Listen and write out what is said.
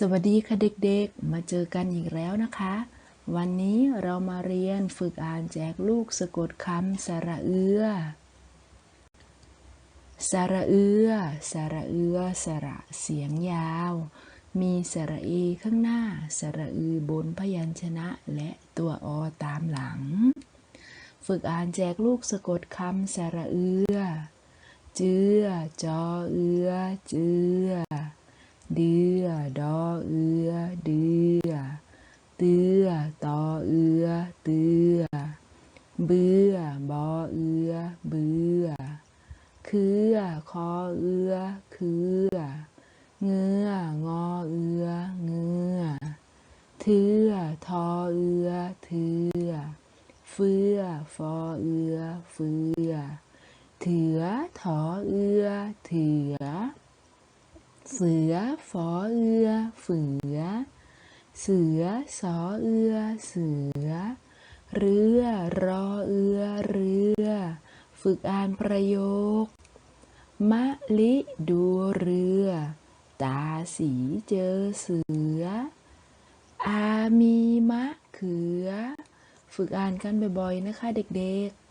สวัสดีค่ะเด็กๆ มาเจอกันอีกแล้วนะคะ วันนี้เรามาเรียนฝึกอ่านแจกลูกสะกดคำสระเอือ สระเอือ สระเอือ สระเสียงยาว มีสระเอข้างหน้า สระอือบนพยัญชนะและตัวอตามหลัง ฝึกอ่านแจกลูกสะกดคำสระเอือ เจือ จอเอือ เจือ เดือดอเอือเดือเตือตอเอือเตือเบื่อบอเอือเบื่อคือคอเอือคือเงืองอเอือเงือเทือทอเอือเทือเฟือฟอเอือเฟือเถือถอเอือเถือ เสือฝอเอือเฝือ เสือสอเอือเสือ เรือรอเอือเรือ ฝึกอ่านประโยค มะลิดูเรือ ตาสีเจอเสือ อามีมะเขือ ฝึกอ่านกันบ่อยๆนะคะเด็กๆ